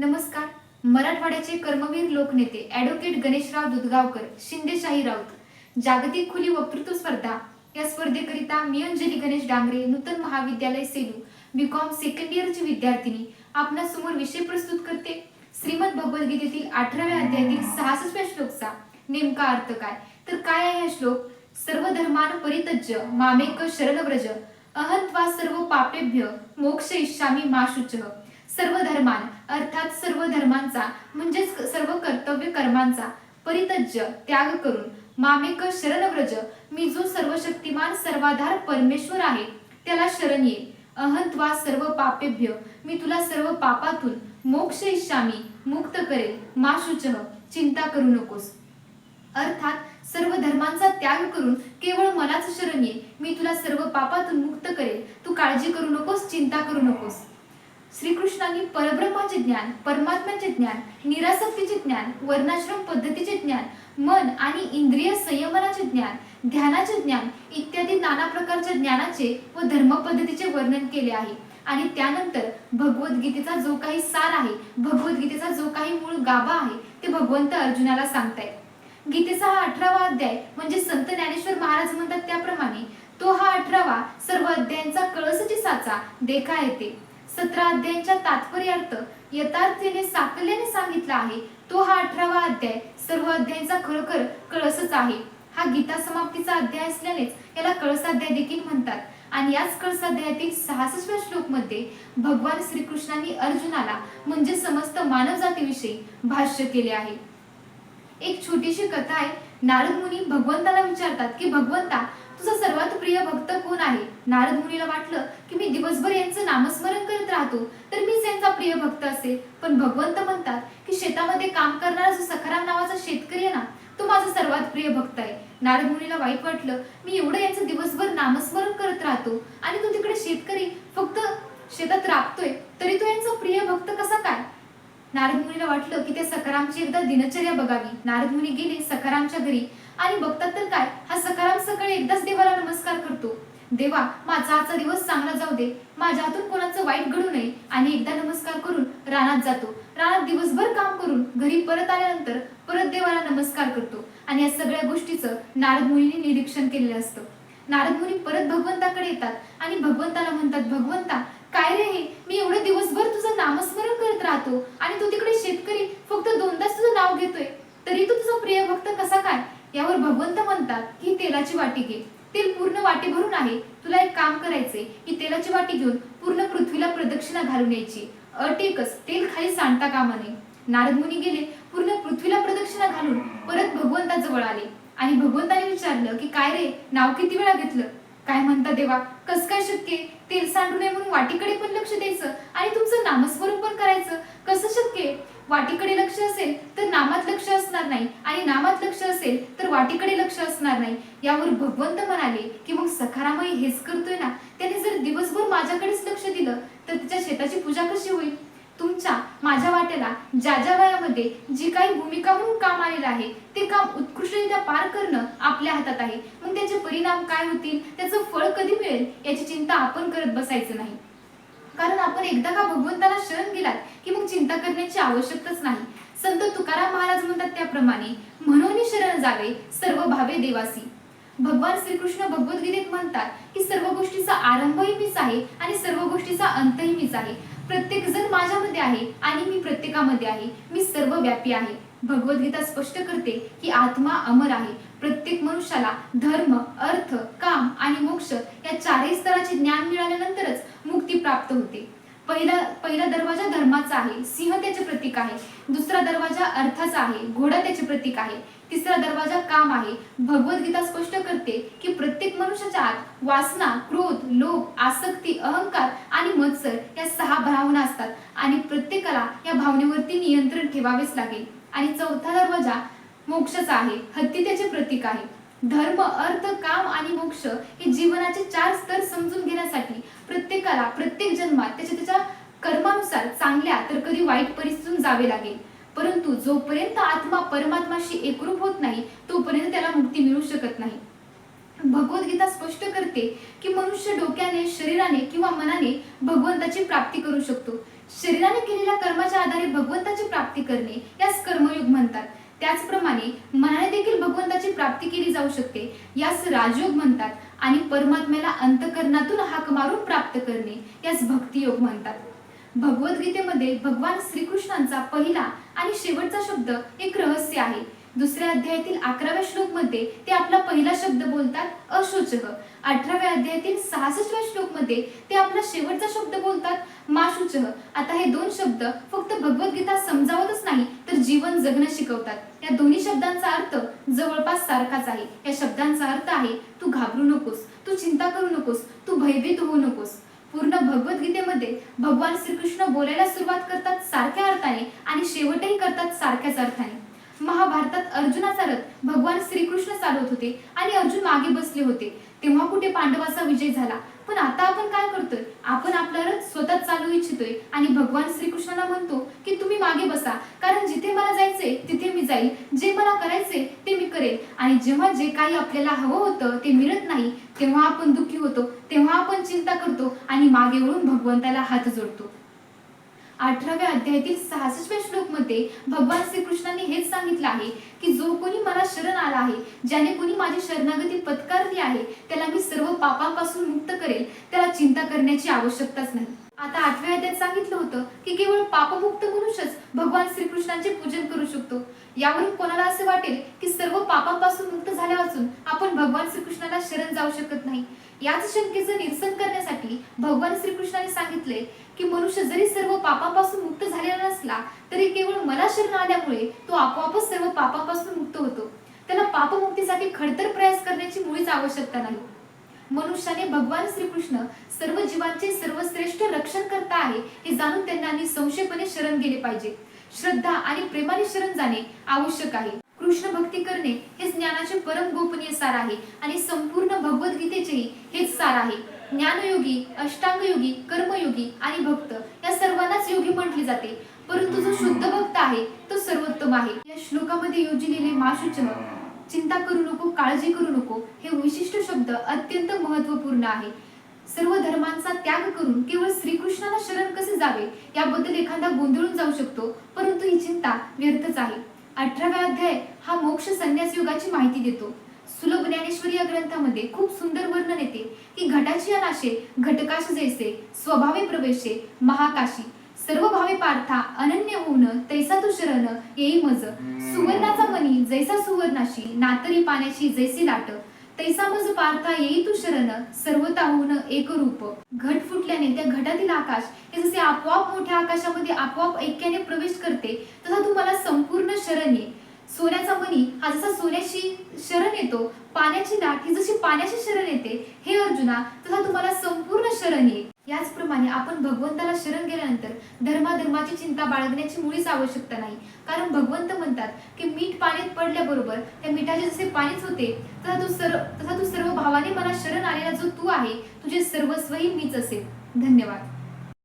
नमस्कार. मराठवाड्याचे कर्मवीर लोकनेते ॲडव्होकेट गणेशराव दुधगावकर शिंदेशाही राऊत जागतिक खुली वक्तृत्व स्पर्धा या स्पर्धेकरिता मी अंजली गणेश डांगरे नूतन महाविद्यालय सेलू बीकॉम सेकंड इयरची विद्यार्थिनी आपणासमोर विषय प्रस्तुत करते. श्रीमद भगवद्गीतेतील अठराव्या अध्यायातील सहासष्टव्या श्लोकचा नेमका अर्थ काय? तर काय आहे हा श्लोक? सर्व धर्मान परितज्य मामेक शरणव्रज अहत्वा सर्व पापेभ्य मोक्ष इच्छामी मा सर्व धर्मान अर्थात सर्व धर्मांचा म्हणजेच सर्व कर्तव्य कर्मांचा परितज्य त्याग करून मामेक शरणव्रज मी जो सर्वशक्तिमान सर्वाधार परमेश्वर आहे त्याला शरण ये. अहंत्वा सर्व पापेभ्य मी तुला सर्व पापातून मोक्ष इच्छामी मुक्त करेल मा शुचह चिंता करू नकोस. अर्थात सर्व धर्मांचा त्याग करून केवळ मलाच शरण ये. मी तुला सर्व पापातून मुक्त करेल तू काळजी करू नकोस चिंता करू नकोस. श्रीकृष्णांनी परब्रह्माचे ज्ञान परमात्म्याचे ज्ञान निरासक्तीचे ज्ञान वर्णाश्रम पद्धतीचे ज्ञान मन आणि इंद्रिय संयमनाचे ज्ञान ध्यानाचे ज्ञान इत्यादी नाना प्रकारच्या ज्ञानाचे व धर्मपद्धतीचे वर्णन केले आहे. आणि त्यानंतर भगवद्गीतेचा जो काही सार आहे भगवद्गीतेचा जो काही मूळ गाभा आहे ते भगवंत अर्जुनाला सांगतायत. गीतेचा हा अठरावा अध्याय म्हणजे संत ज्ञानेश्वर महाराज म्हणतात त्याप्रमाणे तो हा अठरावा सर्व अध्यायांचा कळसची साचा देखा येते. सतरा अध्यायांच्या तात्पर्यार्थ यथार्थीने साकल्याने सांगितला आहे तो हा अठरावा अध्याय सर्व अध्यायांचा खरोखर कळसच आहे. हा गीता समाप्तीचा अध्याय असल्यानेच याला कळसाध्याय देखील म्हणतात. आणि याच कळसाध्यायातील सहासष्टव्या श्लोकमध्ये भगवान श्रीकृष्णांनी अर्जुनाला म्हणजे समस्त मानव जातीविषयी भाष्य केले आहे. एक छोटीशी कथा आहे नारद मुनी भगवंताला विचारतात की भगवंता तुझा सर्वात प्रिय भक्त कोण आहे? नारद मुनीला वाटलं की मी दिवसभर यांचं नामस्मरण करत राहतो तर मीच यांचा प्रिय भक्त असेल. पण भगवंत म्हणतात की शेतामध्ये काम करणारा जो सखाराम नावाचा शेतकरी आहे ना तो माझा सर्वात प्रिय भक्त आहे. नारद मुनीला वाईट वाटलं मी एवढं यांचं दिवसभर नामस्मरण करत राहतो आणि तो तिकडे शेतकरी फक्त शेतात राबतोय तरी तो यांचा प्रिय भक्त कसा काय? नारद मुनीला वाटलं की त्या सखारामची एकदा दिनचर्या बघावी. नारद मुनी गेले सखारामच्या घरी. आणि बघतात तर काय? हा सखाराम सकाळी एकदाच देवाला नमस्कार करतो. देवा माझा आजचा दिवस चांगला जाऊ दे. माझ्या हातून कोणाचं वाईट घडू नये. आणि एकदा नमस्कार करून रानात जातो. रानात दिवसभर काम करून घरी परत आल्यानंतर परत देवाला नमस्कार करतो. आणि या सगळ्या गोष्टीचं नारद मुनीने निरीक्षण केलेलं असतं. नारद मुनी परत भगवंताकडे येतात. आणि भगवंताला म्हणतात भगवंता काय रे हे? मी एवढे दिवसभर तुझं नामस्मरण करत राहतो आणि तू तिकडे शेतकरी फक्त दोनदाच तुझं नाव घेतोय. तरी तू तुझा प्रिय भक्त कसा काय? यावर भगवंत म्हणतात की तेलाची वाटी घे. तेल पूर्ण वाटी भरून आहे. तुला एक काम करायचे की तेलाची वाटी घेऊन पूर्ण पृथ्वीला प्रदक्षिणा घालून यायची. अटेकच तेल खाली सांडता कामा नये. नारद मुनी गेले. पूर्ण पृथ्वीला प्रदक्षिणा घालून परत भगवंताजवळ आले. आणि भगवंताने विचारलं की काय रे? नाव किती वेळा घेतलं? काय म्हणता देवा? कस काय शक्य? आहे? सांडू नये म्हणून वाटीकडे पण लक्ष द्यायचं आणि तुमचं नामस्मरण पण करायचं. कसं शक्य वाटीकडे लक्ष असेल तर नामात लक्ष असणार नाही आणि नामात लक्ष असेल तर वाटीकडे लक्ष असणार नाही. यावर भगवंत म्हणाले की मग सखारामही हेच करतोय ना? त्याने जर दिवसभर माझ्याकडेच लक्ष दिलं तर तिच्या शेताची पूजा कशी होईल? तुमच्या माझ्या वाट्याला ज्या ज्या वयामध्ये जी काही भूमिका म्हणून काम आलेलं आहे ते काम उत्कृष्टरित्या पार करणं आपल्या हातात आहे. मग त्याचे परिणाम काय होतील? त्याचं फळ कधी मिळेल? याची चिंता आपण करत बसायचं नाही. कारण आपण एकदा का भगवंताला शरण गेलात की मग चिंता करण्याची आवश्यकताच नाही. संत तुकाराम महाराज म्हणतात त्याप्रमाणे म्हणून शरण जावे सर्व भावे देवासी. भगवान श्रीकृष्ण भगवद्गीतेत म्हणतात की सर्व गोष्टीचा आरंभही मीच आहे आणि सर्व गोष्टीचा अंतही मीच आहे. प्रत्येक जण माझ्यामध्ये आहे आणि मी प्रत्येकामध्ये आहे. मी सर्व व्यापी आहे. भगवद्गीता स्पष्ट करते की आत्मा अमर आहे. प्रत्येक मनुष्याला धर्म अर्थ काम आणि मोक्ष या चारही स्तराचे ज्ञान मिळाल्यानंतरच मुक्ती प्राप्त होते. पहिला पहिला दरवाजा धर्माचा आहे सिंह त्याचे प्रतीक आहे दुसरा दरवाजा अर्थाचा आहे घोडा त्याचे प्रतीक आहे तिसरा दरवाजा काम आहे. भगवद्गीता स्पष्ट करते की प्रत्येक मनुष्याच्या आत वासना क्रोध लोभ आसक्ती अहंकार आणि मत्सर या सहा भावना असतात आणि प्रत्येकाला या भावनेवरती नियंत्रण ठेवावेच लागेल. आणि चौथा दरवाजा मोक्षाचा आहे हत्ती त्याचे प्रतीक आहे. धर्म अर्थ काम आणि मोक्ष हे जीवनाचे चार स्तर समजून घेण्यासाठी प्रत्येकाला प्रत्येक जन्मात त्याच्या त्याच्या कर्मानुसार चांगल्या तर कधी वाईट परिस्थितीतून जावे लागेल. परंतु जोपर्यंत आत्मा परमात्माशी एकरूप होत नाही तोपर्यंत त्याला मुक्ती मिळू शकत नाही. भगवद्गीता स्पष्ट करते की मनुष्य डोक्याने शरीराने किंवा मनाने भगवंताची प्राप्ती करू शकतो. शरीराने केलेल्या कर्माच्या आधारे भगवंताची प्राप्ती करणे यास कर्मयोग म्हणतात. त्याचप्रमाणे मनाने देखील भगवंताची प्राप्ती केली जाऊ शकते. यास राजयोग म्हणतात आणि परमात्म्याला अंतकरणातून हाक मारून प्राप्त करणे यास भक्तियोग म्हणतात. भगवद्गीतेमध्ये भगवान श्रीकृष्णांचा पहिला आणि शेवटचा शब्द एक रहस्य आहे. दुसऱ्या अध्यायातील अकराव्या श्लोकमध्ये ते आपला पहिला शब्द बोलतात अशोचक अठराव्या अध्यायातील सहासष्टव्या श्लोकमध्ये ते आपला शेवटचा शब्द बोलतात माशुचह आता हे दोन शब्द फक्त भगवद्गीता समजावतच नाही तर जीवन जगणं शिकवतात. या दोन्ही शब्दांचा अर्थ जवळपास सारखाच आहे. या शब्दांचा अर्थ आहे तू घाबरू नकोस तू चिंता करू नकोस तू भयभीत होऊ नकोस. पूर्ण भगवद्गीतेमध्ये भगवान श्रीकृष्ण बोलायला सुरुवात करतात सारख्या अर्थाने आणि शेवटही करतात सारख्याच अर्थाने. महाभारतात अर्जुनाचा रथ भगवान श्रीकृष्ण चालवत होते आणि अर्जुन मागे बसले होते. तेव्हा कुठे पांडवाचा विजय झाला. पण आता आपण काय करतोय? आपण आपला रथ स्वतः चालवू इच्छितोय आणि भगवान श्रीकृष्णाला म्हणतो की तुम्ही मागे बसा. कारण जिथे मला जायचंय तिथे मी जाईल. जे मला करायचे ते मी करेल आणि जेव्हा जे काही आपल्याला हवं होतं ते मिळत नाही तेव्हा आपण दुःखी होतो तेव्हा आपण चिंता करतो आणि मागे वळून भगवंताला हात जोडतो. अठराव्या अध्यायातील सहासष्टव्या श्लोकमध्ये भगवान श्रीकृष्णाने हेच सांगितलं आहे की जो कोणी मला शरण आला आहे ज्याने कोणी माझी शरणागती पत्कारली आहे त्याला मी सर्व पापांपासून मुक्त करेल त्याला चिंता करण्याची आवश्यकताच नाही. आता आठव्या अध्यायात सांगितलं होतं की केवळ पापमुक्त मनुष्यच भगवान श्रीकृष्णांचे पूजन करू शकतो. यावरून कोणाला असे वाटेल की सर्व पापांपासून मुक्त झाले असून आपण भगवान श्रीकृष्णाला शरण जाऊ शकत नाही? याच शंकेचं निरसन करण्यासाठी भगवान श्रीकृष्णाने सांगितले की मनुष्य जरी सर्व पापापासून मुक्त झालेला नसला तरी केवळ मला शरण आल्यामुळे तो आपोआपच सर्व पापापासून मुक्त होतो. त्याला पापमुक्तीसाठी खडतर प्रयास करण्याची मुळीच आवश्यकता नाही. मनुष्याने भगवान श्रीकृष्ण सर्व जीवांचे सर्वश्रेष्ठ रक्षण करता आहे हे जाणून त्यांना निसंशयपणे शरण गेले पाहिजे. श्रद्धा आणि प्रेमाने शरण जाणे आवश्यक आहे. कृष्ण भक्ती करणे हे ज्ञानाचे परम गोपनीय सार आहे आणि संपूर्ण भगवद्गीतेचेही हेच सार आहे. ज्ञानयोगी अष्टांगयोगी कर्मयोगी आणि भक्त या सर्वांनाच योगी म्हटले जाते. परंतु जो शुद्ध भक्त आहे तो सर्वोत्तम आहे. या श्लोकामध्ये योजलेले माशुचह चिंता करू नको काळजी करू नको हे विशिष्ट शब्द अत्यंत महत्त्वपूर्ण आहे. सर्व धर्मांचा त्याग करून केवळ श्रीकृष्णाला शरण कसे जावे याबद्दल एखादा गोंधळून जाऊ शकतो परंतु ही चिंता व्यर्थच आहे. अठराव्या अध्याय हा मोक्ष संन्यास युगाची माहिती देतो. सुलभ ज्ञानेश्वरी या ग्रंथामध्ये खूप सुंदर वर्णन येते की घटाची अनाशे घटकाश जैसे स्वभावे प्रवेशे महाकाशी. सर्व भावे पार्था अनन्य होऊन तैसा तू शरण येई मज. सुवर्णाचा मनी जैसा सुवर्णाशी नातरी पाण्याची जैसी लाट. तैसा मज पार्था येई तू शरण सर्वता होऊन एक रूप. घट फुटल्याने त्या घटातील आकाश हे जसे आपोआप मोठ्या आकाशामध्ये आपोआप ऐक्याने प्रवेश करते तसा तू मला संपूर्ण शरण ये. सोन्याचा मणी हा जसा सोन्याशी शरण येतो पाण्याची लाट ही जशी पाण्याची शरण येते हे अर्जुना तसा तुम्हाला संपूर्ण शरण ये याचप्रमाणे आपण भगवंताला शरण गेल्यानंतर धर्माधर्माची चिंता बाळगण्याची मुळीच आवश्यकता नाही. कारण भगवंत म्हणतात की मीठ पाण्यात पडल्याबरोबर त्या मिठाचे जसे पाणीच होते तसा तू सर्व तसा तू सर्व भावाने मला शरण आलेला जो तू आहे तुझे सर्वस्वही मीच असेल. धन्यवाद.